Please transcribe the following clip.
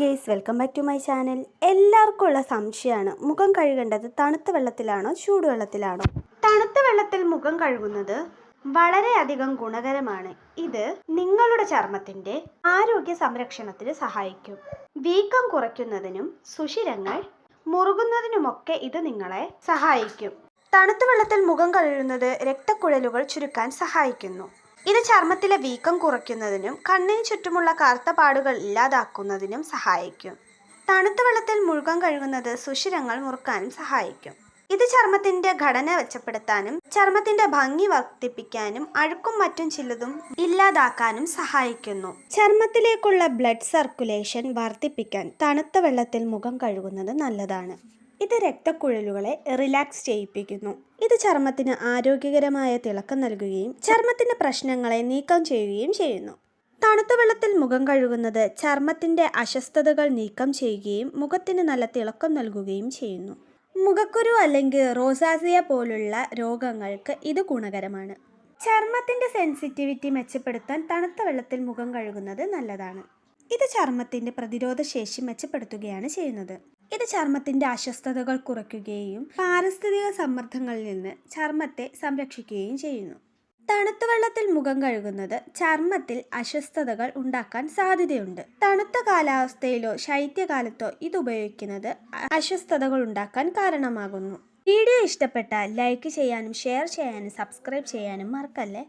Guys welcome back to my channel എല്ലാവർക്കും ഉള്ള സംശയമാണ്. മുഖം കഴുകേണ്ടത് തണുത്ത വെള്ളത്തിലാണോ ചൂടുവെള്ളത്തിലാണോ തണുത്ത വെള്ളത്തിൽ മുഖം കഴുകുന്നത് വളരെയധികം ഗുണകരമാണ്. ഇത് നിങ്ങളുടെ ചർമ്മത്തിന്റെ ആരോഗ്യ സംരക്ഷണത്തിന് സഹായിക്കും. വീക്കം കുറയ്ക്കുന്നതിനും സുഷിരങ്ങൾ മുറുകുന്നതിനുമൊക്കെ ഇത് നിങ്ങളെ സഹായിക്കും. തണുത്ത വെള്ളത്തിൽ മുഖം കഴുകുന്നത് രക്തക്കുഴലുകൾ ചുരുക്കാൻ സഹായിക്കുന്നു. ഇത് ചർമ്മത്തിലെ വീക്കം കുറയ്ക്കുന്നതിനും കണ്ണിന് ചുറ്റുമുള്ള കറുത്ത പാടുകൾ ഇല്ലാതാക്കുന്നതിനും സഹായിക്കും. തണുത്ത വെള്ളത്തിൽ മുഴുകാൻ കഴുകുന്നത് സുഷിരങ്ങൾ മുറുക്കാനും സഹായിക്കും. ഇത് ചർമ്മത്തിന്റെ ഘടന മെച്ചപ്പെടുത്താനും ചർമ്മത്തിന്റെ ഭംഗി വർദ്ധിപ്പിക്കാനും അഴുക്കും മറ്റും ചിലതും ഇല്ലാതാക്കാനും സഹായിക്കുന്നു. ചർമ്മത്തിലേക്കുള്ള ബ്ലഡ് സർക്കുലേഷൻ വർദ്ധിപ്പിക്കാൻ തണുത്ത വെള്ളത്തിൽ മുഖം കഴുകുന്നത് നല്ലതാണ്. ഇത് രക്തക്കുഴലുകളെ റിലാക്സ് ചെയ്യിപ്പിക്കുന്നു. ഇത് ചർമ്മത്തിന് ആരോഗ്യകരമായ തിളക്കം നൽകുകയും ചർമ്മത്തിന്റെ പ്രശ്നങ്ങളെ നീക്കം ചെയ്യുകയും ചെയ്യുന്നു. തണുത്ത വെള്ളത്തിൽ മുഖം കഴുകുന്നത് ചർമ്മത്തിന്റെ അസ്വസ്ഥതകൾ നീക്കം ചെയ്യുകയും മുഖത്തിന് നല്ല തിളക്കം നൽകുകയും ചെയ്യുന്നു. മുഖക്കുരു അല്ലെങ്കിൽ റോസാസിയ പോലുള്ള രോഗങ്ങൾക്ക് ഇത് ഗുണകരമാണ്. ചർമ്മത്തിന്റെ സെൻസിറ്റിവിറ്റി മെച്ചപ്പെടുത്താൻ തണുത്ത വെള്ളത്തിൽ മുഖം കഴുകുന്നത് നല്ലതാണ്. ഇത് ചർമ്മത്തിന്റെ പ്രതിരോധ ശേഷി മെച്ചപ്പെടുത്തുകയാണ് ചെയ്യുന്നത്. ഇത് ചർമ്മത്തിന്റെ അസ്വസ്ഥതകൾ കുറയ്ക്കുകയും പാരിസ്ഥിതിക സമ്മർദ്ദങ്ങളിൽ നിന്ന് ചർമ്മത്തെ സംരക്ഷിക്കുകയും ചെയ്യുന്നു. തണുത്ത വെള്ളത്തിൽ മുഖം കഴുകുന്നത് ചർമ്മത്തിൽ അസ്വസ്ഥതകൾ ഉണ്ടാക്കാൻ സാധ്യതയുണ്ട്. തണുത്ത കാലാവസ്ഥയിലോ ശൈത്യകാലത്തോ ഇത് ഉപയോഗിക്കുന്നത് അസ്വസ്ഥതകൾ ഉണ്ടാക്കാൻ കാരണമാകുന്നു. വീഡിയോ ഇഷ്ടപ്പെട്ടാൽ ലൈക്ക് ചെയ്യാനും ഷെയർ ചെയ്യാനും സബ്സ്ക്രൈബ് ചെയ്യാനും മറക്കല്ലേ?